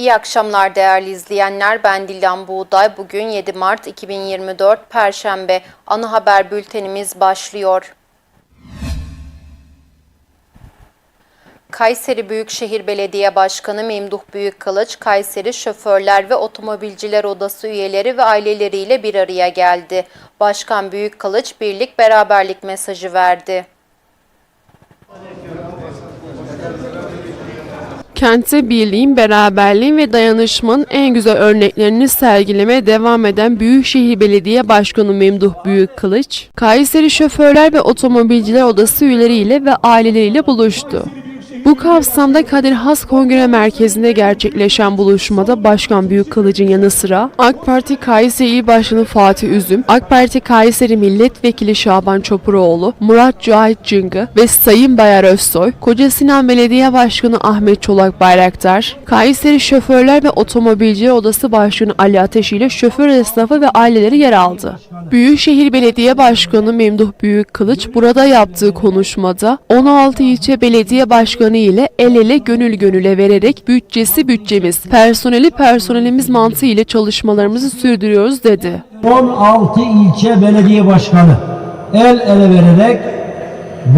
İyi akşamlar değerli izleyenler. Ben Dilan Buğday. Bugün 7 Mart 2024 Perşembe. Ana haber bültenimiz başlıyor. Kayseri Büyükşehir Belediye Başkanı Memduh Büyükkılıç, Kayseri Şoförler ve Otomobilciler Odası üyeleri ve aileleriyle bir araya geldi. Başkan Büyükkılıç, birlik beraberlik mesajı verdi. Kentte birliğin, beraberliğin ve dayanışmanın en güzel örneklerini sergilemeye devam eden Büyükşehir Belediye Başkanı Memduh Büyükkılıç, Kayseri Şoförler ve Otomobilciler Odası üyeleriyle ve aileleriyle buluştu. Bu kapsamda Kadir Has Kongre Merkezi'nde gerçekleşen buluşmada Başkan Büyükkılıç'ın yanı sıra AK Parti Kayseri İl Başkanı Fatih Üzüm, AK Parti Kayseri Milletvekili Şaban Çopuroğlu, Murat Cahit Cıngı ve Sayın Bayar Özsoy, Koca Sinan Belediye Başkanı Ahmet Çolak Bayraktar, Kayseri Şoförler ve Otomobilciler Odası Başkanı Ali Ateş ile şoför esnafı ve aileleri yer aldı. Büyükşehir Belediye Başkanı Memduh Büyükkılıç burada yaptığı konuşmada 16 ilçe belediye başkanı ile el ele gönül gönüle vererek bütçesi bütçemiz, personeli personelimiz mantığı ile çalışmalarımızı sürdürüyoruz dedi. 16 ilçe belediye başkanı el ele vererek,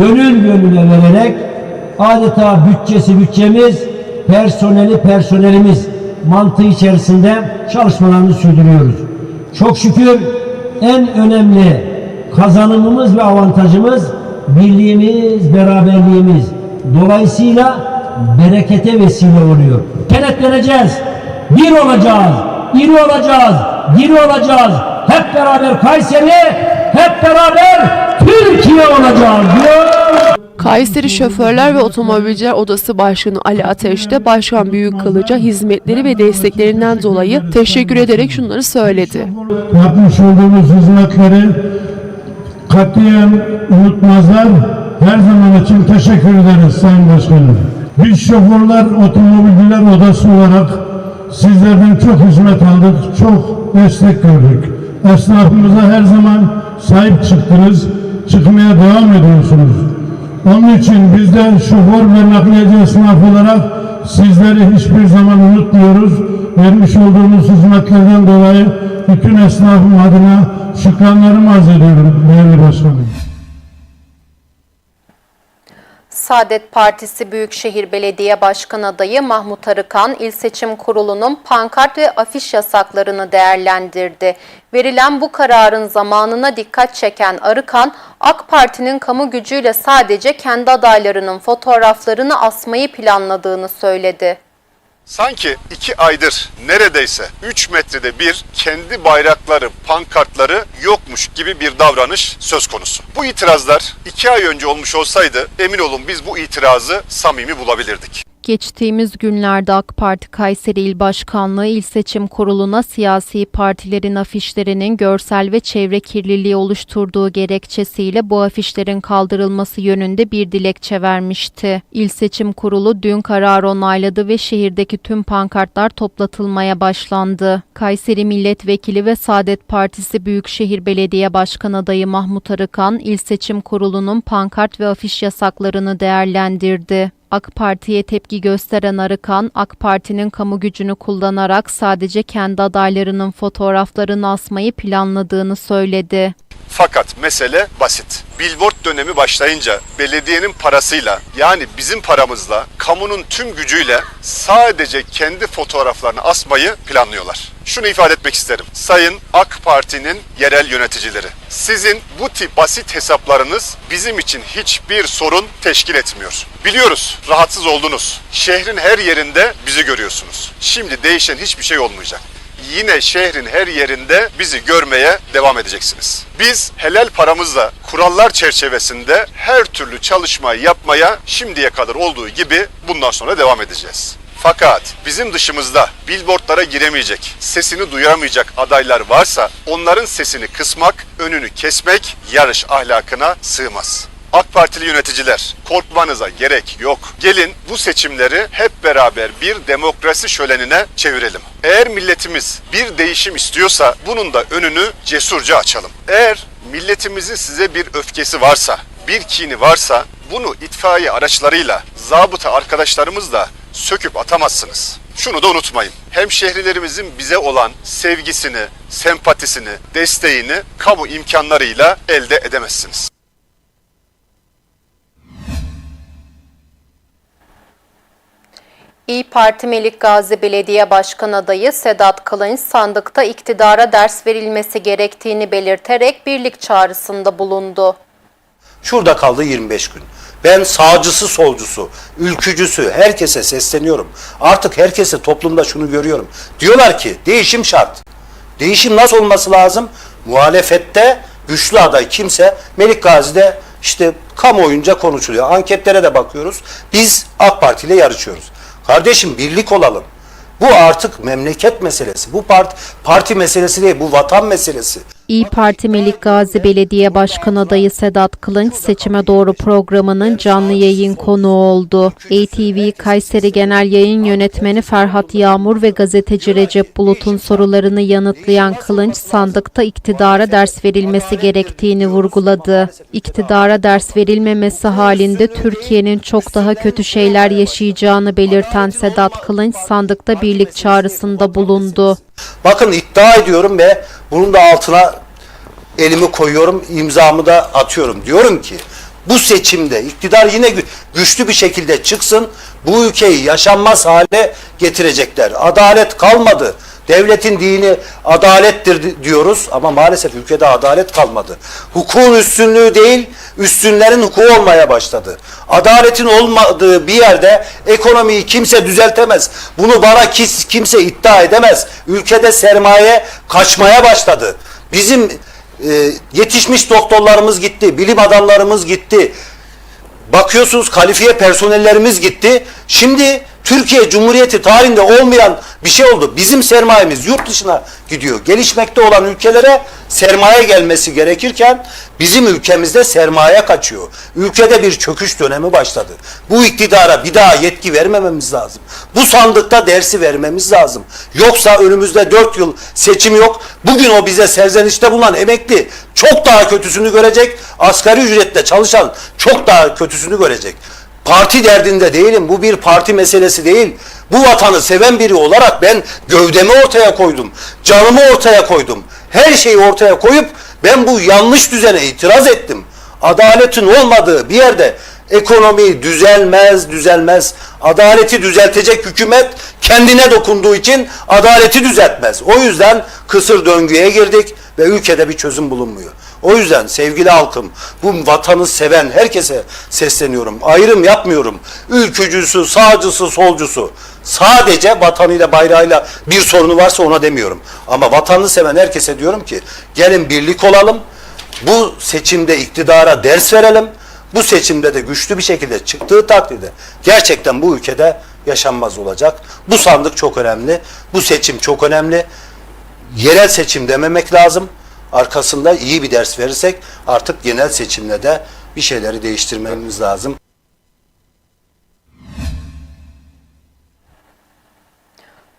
gönül gönüle vererek adeta bütçesi bütçemiz, personeli personelimiz mantığı içerisinde çalışmalarını sürdürüyoruz. Çok şükür en önemli kazanımımız ve avantajımız birliğimiz, beraberliğimiz. Dolayısıyla berekete vesile oluyor. Kenetleneceğiz, bir olacağız, iri olacağız, diri olacağız. Hep beraber Kayseri, hep beraber Türkiye olacağız diyor. Kayseri Şoförler ve Otomobilciler Odası Başkanı Ali Ateş de Başkan Büyükkılıç'a hizmetleri ve desteklerinden dolayı teşekkür ederek şunları söyledi. yapmış olduğumuz hizmetleri katiyen unutmazlar. Her zaman için teşekkür ederiz Sayın Başkanım. Biz şoförler otomobilciler odası olarak sizlerden çok hizmet aldık, çok destek gördük. Esnafımıza her zaman sahip çıktınız, çıkmaya devam ediyorsunuz. Onun için biz de şoför ve nakliyeci esnaf olarak sizleri hiçbir zaman unutmuyoruz. Vermiş olduğunuz hizmetlerden dolayı bütün esnafım adına şükranlarımı arz ediyorum değerli başkanım. Saadet Partisi Büyükşehir Belediye Başkan adayı Mahmut Arıkan, İl Seçim Kurulu'nun pankart ve afiş yasaklarını değerlendirdi. Verilen bu kararın zamanına dikkat çeken Arıkan, AK Parti'nin kamu gücüyle sadece kendi adaylarının fotoğraflarını asmayı planladığını söyledi. Sanki iki aydır neredeyse 3 metrede bir kendi bayrakları, pankartları yokmuş gibi bir davranış söz konusu. Bu itirazlar 2 ay önce olmuş olsaydı emin olun biz bu itirazı samimi bulabilirdik. Geçtiğimiz günlerde AK Parti Kayseri İl Başkanlığı İl Seçim Kurulu'na siyasi partilerin afişlerinin görsel ve çevre kirliliği oluşturduğu gerekçesiyle bu afişlerin kaldırılması yönünde bir dilekçe vermişti. İl Seçim Kurulu dün karar onayladı ve şehirdeki tüm pankartlar toplatılmaya başlandı. Kayseri Milletvekili ve Saadet Partisi Büyükşehir Belediye Başkan adayı Mahmut Arıkan, İl Seçim Kurulu'nun pankart ve afiş yasaklarını değerlendirdi. AK Parti'ye tepki gösteren Arıkan, AK Parti'nin kamu gücünü kullanarak sadece kendi adaylarının fotoğraflarını asmayı planladığını söyledi. Fakat mesele basit. Billboard dönemi başlayınca belediyenin parasıyla yani bizim paramızla kamunun tüm gücüyle sadece kendi fotoğraflarını asmayı planlıyorlar. Şunu ifade etmek isterim. Sayın AK Parti'nin yerel yöneticileri. Sizin bu tip basit hesaplarınız bizim için hiçbir sorun teşkil etmiyor. Biliyoruz rahatsız oldunuz. Şehrin her yerinde bizi görüyorsunuz. Şimdi değişen hiçbir şey olmayacak yine şehrin her yerinde bizi görmeye devam edeceksiniz. Biz helal paramızla kurallar çerçevesinde her türlü çalışmayı yapmaya şimdiye kadar olduğu gibi bundan sonra devam edeceğiz. Fakat bizim dışımızda billboardlara giremeyecek, sesini duyuramayacak adaylar varsa onların sesini kısmak, önünü kesmek yarış ahlakına sığmaz. AK Partili yöneticiler korkmanıza gerek yok. Gelin bu seçimleri hep beraber bir demokrasi şölenine çevirelim. Eğer milletimiz bir değişim istiyorsa bunun da önünü cesurca açalım. Eğer milletimizin size bir öfkesi varsa, bir kini varsa bunu itfaiye araçlarıyla, zabıta arkadaşlarımızla söküp atamazsınız. Şunu da unutmayın. Hemşehrilerimizin bize olan sevgisini, sempatisini, desteğini kamu imkanlarıyla elde edemezsiniz. İyi Parti Melik Gazi Belediye Başkan adayı Sedat Kılınç sandıkta iktidara ders verilmesi gerektiğini belirterek birlik çağrısında bulundu. Şurada kaldı 25 gün. Ben sağcısı solcusu, ülkücüsü herkese sesleniyorum. Artık herkese toplumda şunu görüyorum. Diyorlar ki değişim şart. Değişim nasıl olması lazım? Muhalefette güçlü aday kimse Melik Gazi'de işte kamuoyunca konuşuluyor. Anketlere de bakıyoruz. Biz AK Parti ile yarışıyoruz. Kardeşim birlik olalım. Bu artık memleket meselesi. Bu parti, parti meselesi değil, bu vatan meselesi. İyi Parti Melik Gazi Belediye Başkan adayı Sedat Kılınç seçime doğru programının canlı yayın konuğu oldu. ATV Kayseri Genel Yayın Yönetmeni Ferhat Yağmur ve gazeteci Recep Bulut'un sorularını yanıtlayan Kılınç sandıkta iktidara ders verilmesi gerektiğini vurguladı. İktidara ders verilmemesi halinde Türkiye'nin çok daha kötü şeyler yaşayacağını belirten Sedat Kılınç sandıkta birlik çağrısında bulundu. Bakın iddia ediyorum ve bunun da altına elimi koyuyorum, imzamı da atıyorum. Diyorum ki bu seçimde iktidar yine gü- güçlü bir şekilde çıksın, bu ülkeyi yaşanmaz hale getirecekler. Adalet kalmadı. Devletin dini adalettir di- diyoruz ama maalesef ülkede adalet kalmadı. Hukukun üstünlüğü değil, üstünlerin hukuku olmaya başladı. Adaletin olmadığı bir yerde ekonomiyi kimse düzeltemez. Bunu bana kimse iddia edemez. Ülkede sermaye kaçmaya başladı. Bizim e, yetişmiş doktorlarımız gitti, bilim adamlarımız gitti. Bakıyorsunuz kalifiye personellerimiz gitti. Şimdi Türkiye Cumhuriyeti tarihinde olmayan bir şey oldu. Bizim sermayemiz yurt dışına gidiyor. Gelişmekte olan ülkelere sermaye gelmesi gerekirken bizim ülkemizde sermaye kaçıyor. Ülkede bir çöküş dönemi başladı. Bu iktidara bir daha yetki vermememiz lazım. Bu sandıkta dersi vermemiz lazım. Yoksa önümüzde 4 yıl seçim yok. Bugün o bize serzenişte bulunan emekli çok daha kötüsünü görecek. Asgari ücretle çalışan çok daha kötüsünü görecek. Parti derdinde değilim. Bu bir parti meselesi değil. Bu vatanı seven biri olarak ben gövdemi ortaya koydum. Canımı ortaya koydum. Her şeyi ortaya koyup ben bu yanlış düzene itiraz ettim. Adaletin olmadığı bir yerde ekonomi düzelmez, düzelmez. Adaleti düzeltecek hükümet kendine dokunduğu için adaleti düzeltmez. O yüzden kısır döngüye girdik ve ülkede bir çözüm bulunmuyor. O yüzden sevgili halkım, bu vatanı seven herkese sesleniyorum. Ayrım yapmıyorum. Ülkücüsü, sağcısı, solcusu. Sadece vatanıyla, bayrağıyla bir sorunu varsa ona demiyorum. Ama vatanını seven herkese diyorum ki gelin birlik olalım. Bu seçimde iktidara ders verelim. Bu seçimde de güçlü bir şekilde çıktığı takdirde gerçekten bu ülkede yaşanmaz olacak. Bu sandık çok önemli. Bu seçim çok önemli yerel seçim dememek lazım. Arkasında iyi bir ders verirsek artık genel seçimle de bir şeyleri değiştirmemiz lazım.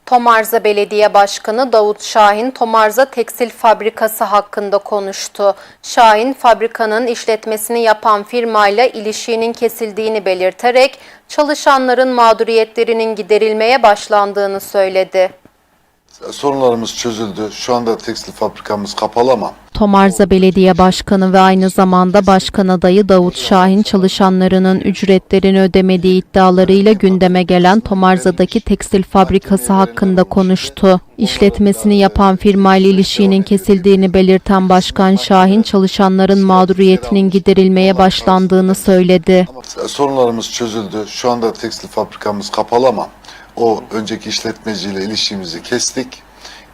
Tomarza Belediye Başkanı Davut Şahin, Tomarza Tekstil Fabrikası hakkında konuştu. Şahin, fabrikanın işletmesini yapan firmayla ilişiğinin kesildiğini belirterek çalışanların mağduriyetlerinin giderilmeye başlandığını söyledi. Sorunlarımız çözüldü. Şu anda tekstil fabrikamız kapalı ama Tomarza Belediye Başkanı ve aynı zamanda Başkan adayı Davut Şahin çalışanlarının ücretlerini ödemediği iddialarıyla gündeme gelen Tomarza'daki tekstil fabrikası hakkında konuştu. İşletmesini yapan firmayla ilişiğinin kesildiğini belirten Başkan Şahin çalışanların mağduriyetinin giderilmeye başlandığını söyledi. sorunlarımız çözüldü. Şu anda tekstil fabrikamız kapalı ama o önceki işletmeciyle ilişkimizi kestik.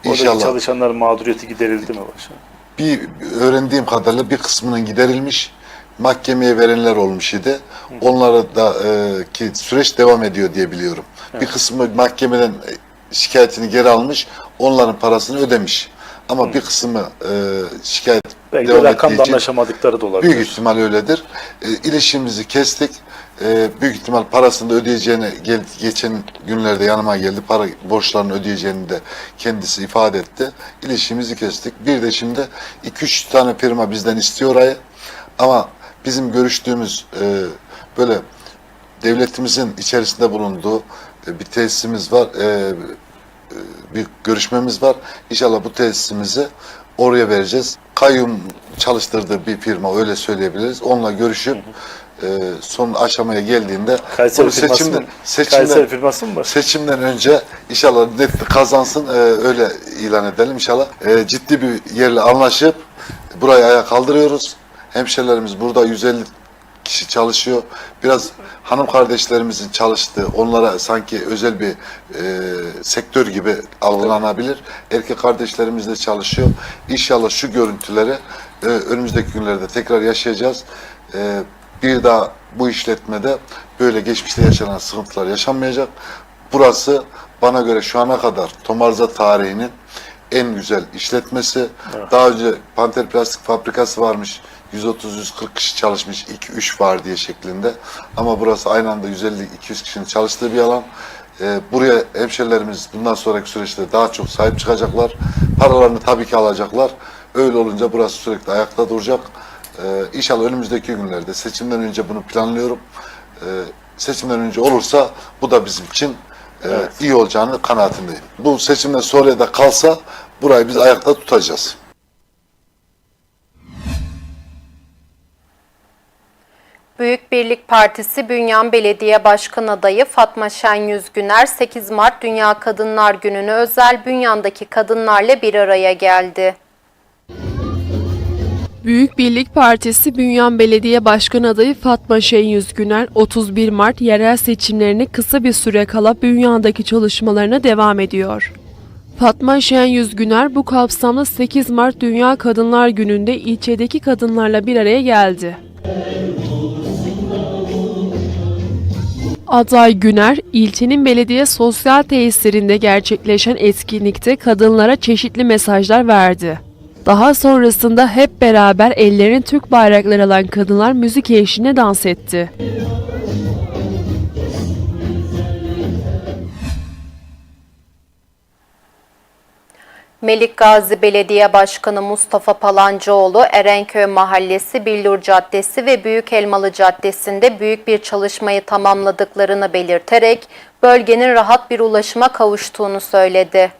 Oradaki İnşallah çalışanların mağduriyeti giderildi mi başkanım? bir öğrendiğim kadarıyla bir kısmının giderilmiş. Mahkemeye verenler olmuş idi. Onlara da e, ki süreç devam ediyor diye biliyorum. Bir kısmı mahkemeden e, şikayetini geri almış. Onların parasını ödemiş. Ama bir kısmı e, şikayet Belki de devam ettiği rakamda için anlaşamadıkları da olabilir. Büyük ihtimal öyledir. E, ilişkimizi kestik. E, büyük ihtimal parasını da ödeyeceğini geçen günlerde yanıma geldi. Para borçlarını ödeyeceğini de kendisi ifade etti. İlişkimizi kestik. Bir de şimdi 2-3 tane firma bizden istiyor orayı. Ama bizim görüştüğümüz e, böyle devletimizin içerisinde bulunduğu e, bir tesisimiz var. E, bir görüşmemiz var. İnşallah bu tesisimizi oraya vereceğiz. Kayyum çalıştırdığı bir firma öyle söyleyebiliriz. Onunla görüşüp e, son aşamaya geldiğinde Kayseri seçimden, seçimden, Kayseri firması mı var? seçimden önce inşallah net kazansın e, öyle ilan edelim inşallah. E, ciddi bir yerle anlaşıp burayı ayağa kaldırıyoruz. Hemşerilerimiz burada 150 kişi çalışıyor. Biraz hanım kardeşlerimizin çalıştığı, onlara sanki özel bir e, sektör gibi algılanabilir. Erkek kardeşlerimiz de çalışıyor. İnşallah şu görüntüleri e, önümüzdeki günlerde tekrar yaşayacağız. E, bir daha bu işletmede böyle geçmişte yaşanan sıkıntılar yaşanmayacak. Burası bana göre şu ana kadar Tomarza tarihinin en güzel işletmesi. Daha önce Panter Plastik Fabrikası varmış. 130-140 kişi çalışmış, 2-3 var diye şeklinde. Ama burası aynı anda 150-200 kişinin çalıştığı bir alan. Ee, buraya hemşerilerimiz bundan sonraki süreçte daha çok sahip çıkacaklar. Paralarını tabii ki alacaklar. Öyle olunca burası sürekli ayakta duracak. Ee, inşallah önümüzdeki günlerde seçimden önce bunu planlıyorum. Ee, seçimden önce olursa bu da bizim için e, iyi olacağını kanaatindeyim. Bu seçimden sonra da kalsa burayı biz ayakta tutacağız. Büyük Birlik Partisi Bünyan Belediye Başkan Adayı Fatma Şen Yüzgüner 8 Mart Dünya Kadınlar Günü'nü özel Bünyan'daki kadınlarla bir araya geldi. Büyük Birlik Partisi Bünyan Belediye Başkan adayı Fatma Şen Yüzgüner 31 Mart yerel seçimlerine kısa bir süre kala Bünyan'daki çalışmalarına devam ediyor. Fatma Şen Yüzgüner bu kapsamda 8 Mart Dünya Kadınlar Günü'nde ilçedeki kadınlarla bir araya geldi. Aday Güner, ilçenin belediye sosyal tesislerinde gerçekleşen etkinlikte kadınlara çeşitli mesajlar verdi. Daha sonrasında hep beraber ellerini Türk bayrakları alan kadınlar müzik eşliğinde dans etti. Melik Gazi Belediye Başkanı Mustafa Palancıoğlu, Erenköy Mahallesi, Billur Caddesi ve Büyük Elmalı Caddesi'nde büyük bir çalışmayı tamamladıklarını belirterek bölgenin rahat bir ulaşıma kavuştuğunu söyledi.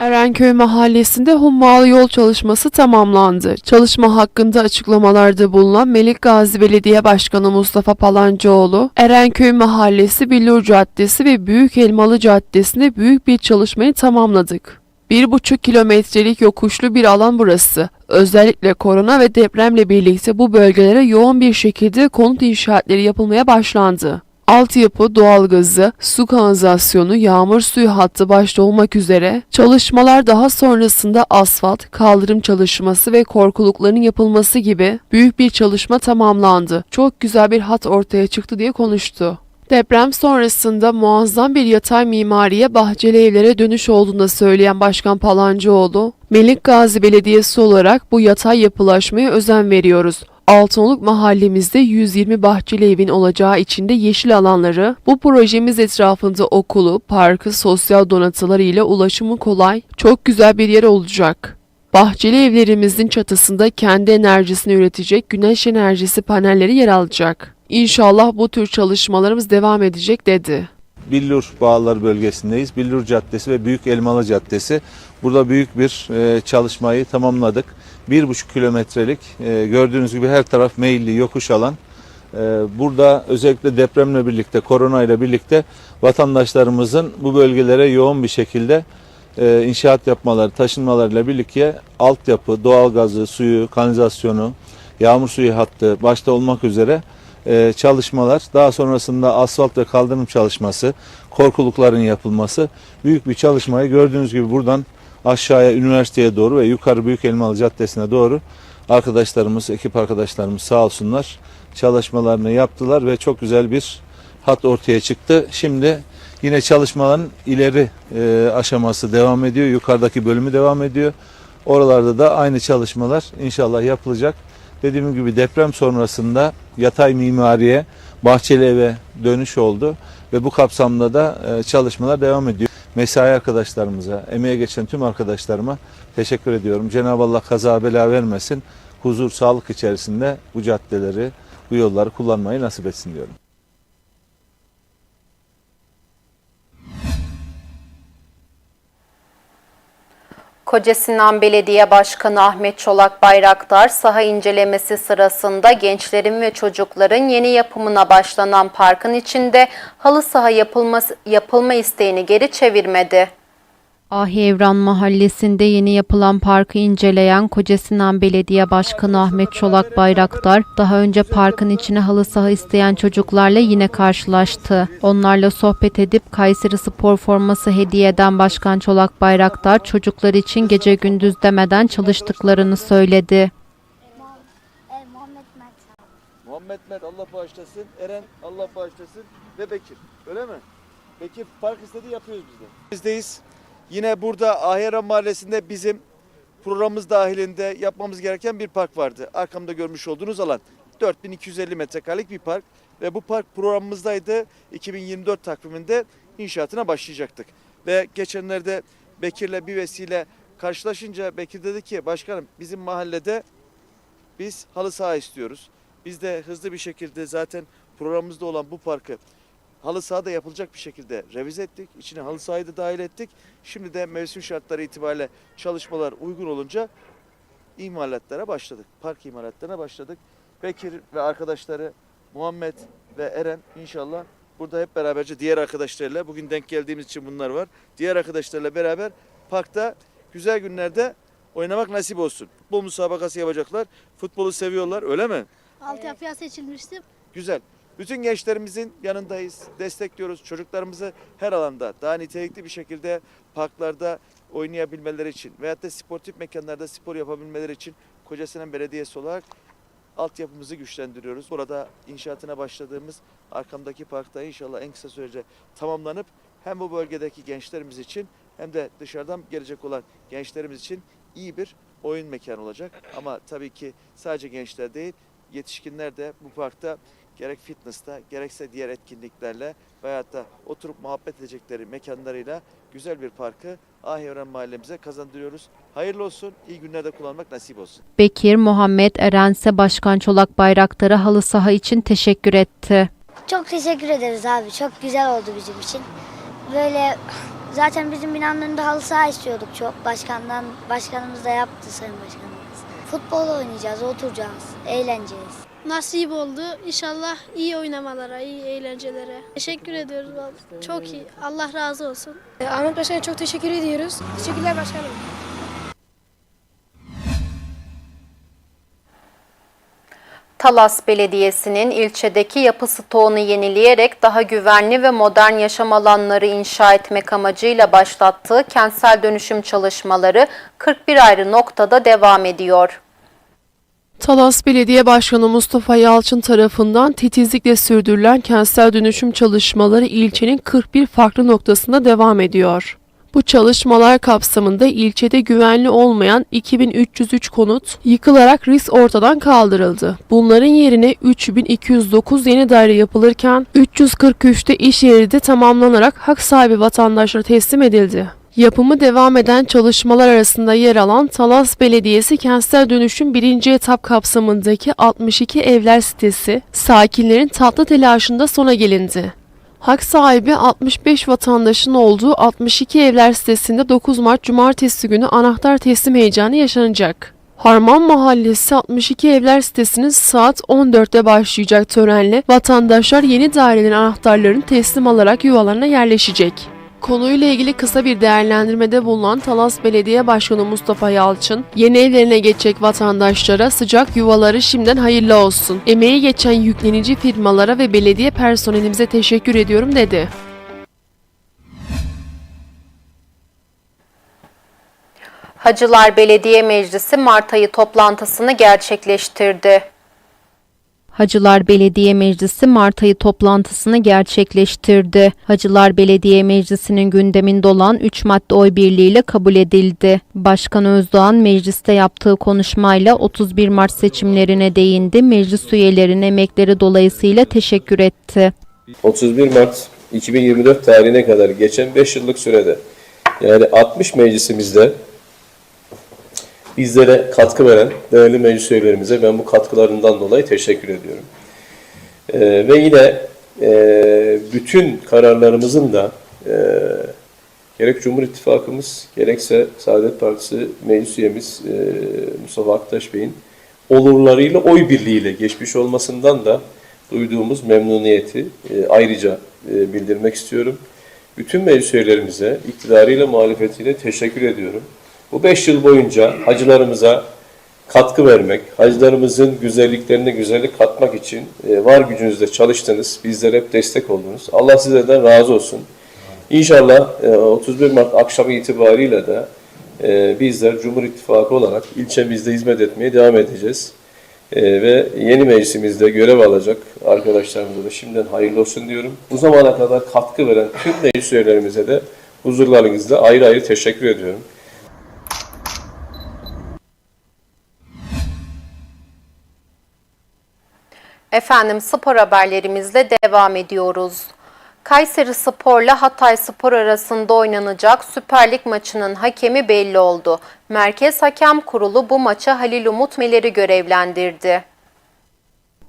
Erenköy Mahallesi'nde hummalı yol çalışması tamamlandı. Çalışma hakkında açıklamalarda bulunan Melik Gazi Belediye Başkanı Mustafa Palancıoğlu, Erenköy Mahallesi, Billur Caddesi ve Büyük Elmalı Caddesi'nde büyük bir çalışmayı tamamladık. Bir buçuk kilometrelik yokuşlu bir alan burası. Özellikle korona ve depremle birlikte bu bölgelere yoğun bir şekilde konut inşaatları yapılmaya başlandı. Altyapı, doğalgazı, su kanalizasyonu, yağmur suyu hattı başta olmak üzere çalışmalar daha sonrasında asfalt, kaldırım çalışması ve korkulukların yapılması gibi büyük bir çalışma tamamlandı. Çok güzel bir hat ortaya çıktı diye konuştu. Deprem sonrasında muazzam bir yatay mimariye bahçeli evlere dönüş olduğunu söyleyen Başkan Palancıoğlu, Melik Gazi Belediyesi olarak bu yatay yapılaşmaya özen veriyoruz. Altınoluk mahallemizde 120 bahçeli evin olacağı içinde yeşil alanları, bu projemiz etrafında okulu, parkı, sosyal donatıları ile ulaşımı kolay, çok güzel bir yer olacak. Bahçeli evlerimizin çatısında kendi enerjisini üretecek güneş enerjisi panelleri yer alacak. İnşallah bu tür çalışmalarımız devam edecek dedi. Billur Bağlar bölgesindeyiz. Billur Caddesi ve Büyük Elmalı Caddesi. Burada büyük bir e, çalışmayı tamamladık. Bir buçuk kilometrelik e, gördüğünüz gibi her taraf meyilli yokuş alan. E, burada özellikle depremle birlikte, korona ile birlikte vatandaşlarımızın bu bölgelere yoğun bir şekilde e, inşaat yapmaları, taşınmalarıyla birlikte altyapı, doğalgazı, suyu, kanalizasyonu, yağmur suyu hattı başta olmak üzere e, çalışmalar, daha sonrasında asfalt ve kaldırım çalışması, korkulukların yapılması büyük bir çalışmayı gördüğünüz gibi buradan aşağıya üniversiteye doğru ve yukarı Büyük Elmalı Caddesi'ne doğru arkadaşlarımız, ekip arkadaşlarımız sağ olsunlar çalışmalarını yaptılar ve çok güzel bir hat ortaya çıktı. Şimdi yine çalışmaların ileri e, aşaması devam ediyor. Yukarıdaki bölümü devam ediyor. Oralarda da aynı çalışmalar inşallah yapılacak. Dediğim gibi deprem sonrasında yatay mimariye, bahçeli eve dönüş oldu ve bu kapsamda da e, çalışmalar devam ediyor. Mesai arkadaşlarımıza, emeğe geçen tüm arkadaşlarıma teşekkür ediyorum. Cenab-ı Allah kaza bela vermesin. Huzur, sağlık içerisinde bu caddeleri, bu yolları kullanmayı nasip etsin diyorum. Koca Sinan Belediye Başkanı Ahmet Çolak Bayraktar saha incelemesi sırasında gençlerin ve çocukların yeni yapımına başlanan parkın içinde halı saha yapılması, yapılma isteğini geri çevirmedi. Ahi Evran Mahallesi'nde yeni yapılan parkı inceleyen Koca Sinan Belediye Başkanı Ahmet Çolak Bayraktar, daha önce parkın içine halı saha isteyen çocuklarla yine karşılaştı. Onlarla sohbet edip Kayseri spor forması hediye eden Başkan Çolak Bayraktar, çocuklar için gece gündüz demeden çalıştıklarını söyledi. Muhammed Mert Allah bağışlasın, Eren Allah bağışlasın ve Bekir. Öyle mi? Bekir park istedi yapıyoruz biz de. Bizdeyiz. Yine burada Ahira Mahallesi'nde bizim programımız dahilinde yapmamız gereken bir park vardı. Arkamda görmüş olduğunuz alan. 4250 metrekarelik bir park ve bu park programımızdaydı. 2024 takviminde inşaatına başlayacaktık. Ve geçenlerde Bekir'le bir vesile karşılaşınca Bekir dedi ki başkanım bizim mahallede biz halı saha istiyoruz. Biz de hızlı bir şekilde zaten programımızda olan bu parkı halı sahada yapılacak bir şekilde revize ettik. İçine halı sahayı da dahil ettik. Şimdi de mevsim şartları itibariyle çalışmalar uygun olunca imalatlara başladık. Park imalatlarına başladık. Bekir ve arkadaşları Muhammed ve Eren inşallah burada hep beraberce diğer arkadaşlarıyla bugün denk geldiğimiz için bunlar var. Diğer arkadaşlarla beraber parkta güzel günlerde oynamak nasip olsun. Futbol müsabakası yapacaklar. Futbolu seviyorlar öyle mi? Altyapıya seçilmiştim. Güzel. Bütün gençlerimizin yanındayız, destekliyoruz. Çocuklarımızı her alanda daha nitelikli bir şekilde parklarda oynayabilmeleri için veyahut da sportif mekanlarda spor yapabilmeleri için Kocasinan Belediyesi olarak altyapımızı güçlendiriyoruz. Burada inşaatına başladığımız arkamdaki parkta inşallah en kısa sürece tamamlanıp hem bu bölgedeki gençlerimiz için hem de dışarıdan gelecek olan gençlerimiz için iyi bir oyun mekanı olacak. Ama tabii ki sadece gençler değil, yetişkinler de bu parkta gerek fitness'ta gerekse diğer etkinliklerle veyahut da oturup muhabbet edecekleri mekanlarıyla güzel bir parkı Ahevren mahallemize kazandırıyoruz. Hayırlı olsun, iyi günlerde kullanmak nasip olsun. Bekir, Muhammed, Erense Başkan Çolak Bayraktar'a halı saha için teşekkür etti. Çok teşekkür ederiz abi. Çok güzel oldu bizim için. Böyle zaten bizim binanın önünde halı saha istiyorduk çok. Başkandan başkanımız da yaptı sayın başkanımız. Futbol oynayacağız, oturacağız, eğleneceğiz. Nasip oldu. İnşallah iyi oynamalara, iyi eğlencelere. Teşekkür ediyoruz. vallahi. Çok iyi. Allah razı olsun. Ahmet Başkan'a çok teşekkür ediyoruz. Teşekkürler başkanım. Talas Belediyesi'nin ilçedeki yapı stoğunu yenileyerek daha güvenli ve modern yaşam alanları inşa etmek amacıyla başlattığı kentsel dönüşüm çalışmaları 41 ayrı noktada devam ediyor. Talas Belediye Başkanı Mustafa Yalçın tarafından titizlikle sürdürülen kentsel dönüşüm çalışmaları ilçenin 41 farklı noktasında devam ediyor. Bu çalışmalar kapsamında ilçede güvenli olmayan 2303 konut yıkılarak risk ortadan kaldırıldı. Bunların yerine 3209 yeni daire yapılırken 343'te iş yeri de tamamlanarak hak sahibi vatandaşlara teslim edildi. Yapımı devam eden çalışmalar arasında yer alan Talas Belediyesi Kentsel Dönüşüm 1. etap kapsamındaki 62 evler sitesi, sakinlerin tatlı telaşında sona gelindi. Hak sahibi 65 vatandaşın olduğu 62 evler sitesinde 9 Mart Cumartesi günü anahtar teslim heyecanı yaşanacak. Harman Mahallesi 62 evler sitesinin saat 14'te başlayacak törenle vatandaşlar yeni dairelerin anahtarlarını teslim alarak yuvalarına yerleşecek. Konuyla ilgili kısa bir değerlendirmede bulunan Talas Belediye Başkanı Mustafa Yalçın, yeni evlerine geçecek vatandaşlara sıcak yuvaları şimdiden hayırlı olsun. Emeği geçen yüklenici firmalara ve belediye personelimize teşekkür ediyorum dedi. Hacılar Belediye Meclisi Mart ayı toplantısını gerçekleştirdi. Hacılar Belediye Meclisi Mart ayı toplantısını gerçekleştirdi. Hacılar Belediye Meclisi'nin gündeminde olan 3 madde oy birliğiyle kabul edildi. Başkan Özdoğan mecliste yaptığı konuşmayla 31 Mart seçimlerine değindi. Meclis üyelerine emekleri dolayısıyla teşekkür etti. 31 Mart 2024 tarihine kadar geçen 5 yıllık sürede yani 60 meclisimizde bizlere katkı veren değerli meclis üyelerimize ben bu katkılarından dolayı teşekkür ediyorum. Ee, ve yine e, bütün kararlarımızın da e, gerek Cumhur İttifakımız gerekse Saadet Partisi meclis üyemiz e, Mustafa Aktaş Bey'in olurlarıyla oy birliğiyle geçmiş olmasından da duyduğumuz memnuniyeti e, ayrıca e, bildirmek istiyorum. Bütün meclis üyelerimize iktidarıyla muhalefetiyle teşekkür ediyorum. Bu beş yıl boyunca hacılarımıza katkı vermek, hacılarımızın güzelliklerine güzellik katmak için e, var gücünüzle çalıştınız. Bizlere hep destek oldunuz. Allah sizlerden razı olsun. İnşallah e, 31 Mart akşamı itibariyle de e, bizler Cumhur İttifakı olarak ilçemizde hizmet etmeye devam edeceğiz. E, ve yeni meclisimizde görev alacak arkadaşlarımıza da şimdiden hayırlı olsun diyorum. Bu zamana kadar katkı veren tüm meclis üyelerimize de huzurlarınızda ayrı ayrı teşekkür ediyorum. Efendim spor haberlerimizle devam ediyoruz. Kayseri Spor'la Hatay Spor arasında oynanacak Süper Lig maçının hakemi belli oldu. Merkez Hakem Kurulu bu maça Halil Umut Meler'i görevlendirdi.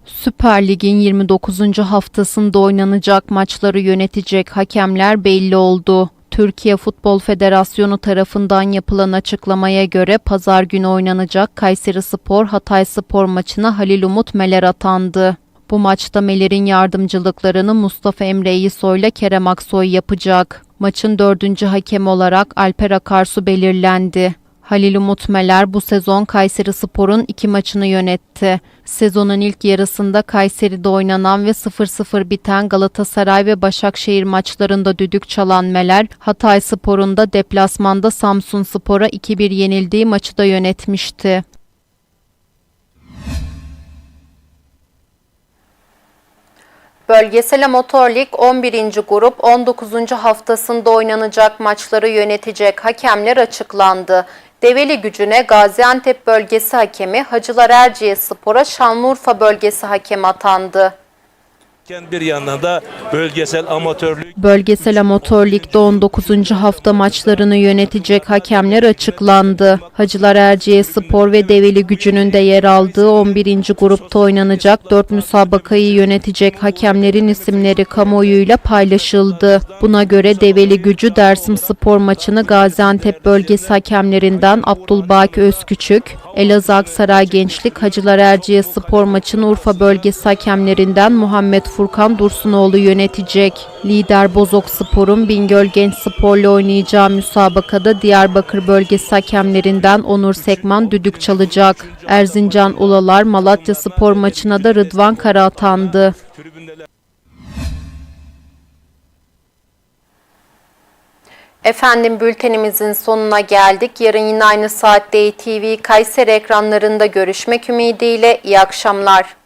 Süper Lig'in 29. haftasında oynanacak maçları yönetecek hakemler belli oldu. Türkiye Futbol Federasyonu tarafından yapılan açıklamaya göre pazar günü oynanacak Kayseri Spor Hatay Spor maçına Halil Umut Meler atandı. Bu maçta Meler'in yardımcılıklarını Mustafa Emre İyisoy ile Kerem Aksoy yapacak. Maçın dördüncü hakem olarak Alper Akarsu belirlendi. Halil Umut Meler bu sezon Kayseri Spor'un iki maçını yönetti. Sezonun ilk yarısında Kayseri'de oynanan ve 0-0 biten Galatasaray ve Başakşehir maçlarında düdük çalan Meler, Hatay Spor'un da deplasmanda Samsun Spor'a 2-1 yenildiği maçı da yönetmişti. Bölgesel Motor Lig 11. grup 19. haftasında oynanacak maçları yönetecek hakemler açıklandı. Develi gücüne Gaziantep bölgesi hakemi Hacılar Erciyes Spor'a Şanlıurfa bölgesi hakemi atandı. Bir yandan da bölgesel amatörlük Bölgesel Amatör Lig'de 19. hafta maçlarını yönetecek hakemler açıklandı. Hacılar Erciye Spor ve Develi Gücü'nün de yer aldığı 11. grupta oynanacak 4 müsabakayı yönetecek hakemlerin isimleri kamuoyuyla paylaşıldı. Buna göre Develi Gücü Dersim Spor maçını Gaziantep bölgesi hakemlerinden Abdülbaki Özküçük, Elazığ Aksaray Gençlik Hacılar Erciye Spor maçını Urfa bölgesi hakemlerinden Muhammed Furkan Dursunoğlu yönetecek. Lider Bozok Spor'un Bingöl Genç Spor'la oynayacağı müsabakada Diyarbakır bölgesi hakemlerinden Onur Sekman düdük çalacak. Erzincan Ulalar Malatya Spor maçına da Rıdvan Kara atandı. Efendim bültenimizin sonuna geldik. Yarın yine aynı saatte TV Kayseri ekranlarında görüşmek ümidiyle iyi akşamlar.